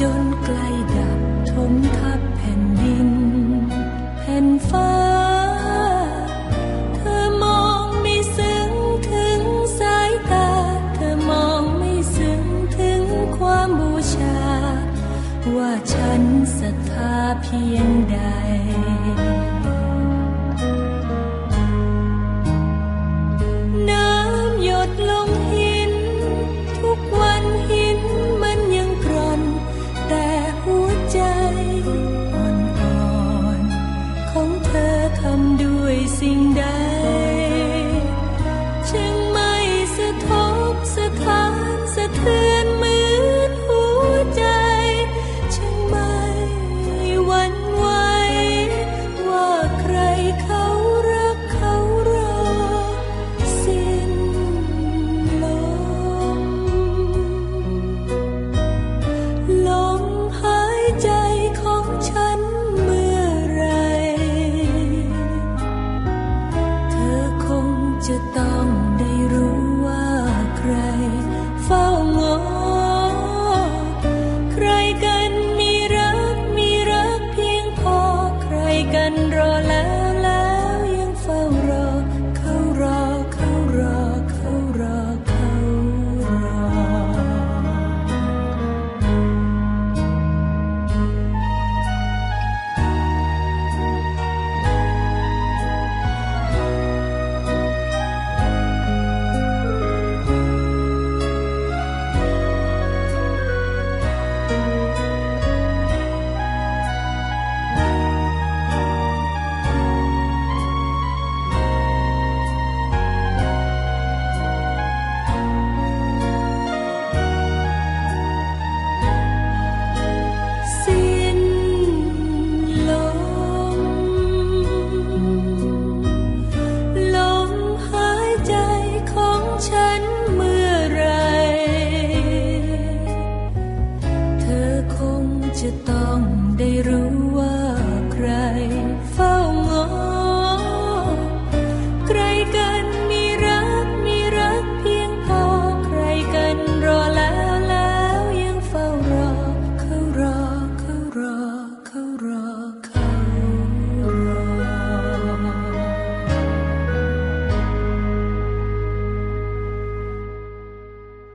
จนใกล้ดับทมทับแผ่นดิน แผ่นฟ้า เธอมองไม่ซึ้งถึงสายตา เธอมองไม่ซึ้งถึงความบูชา ว่าฉันศรัทธาเพียงใด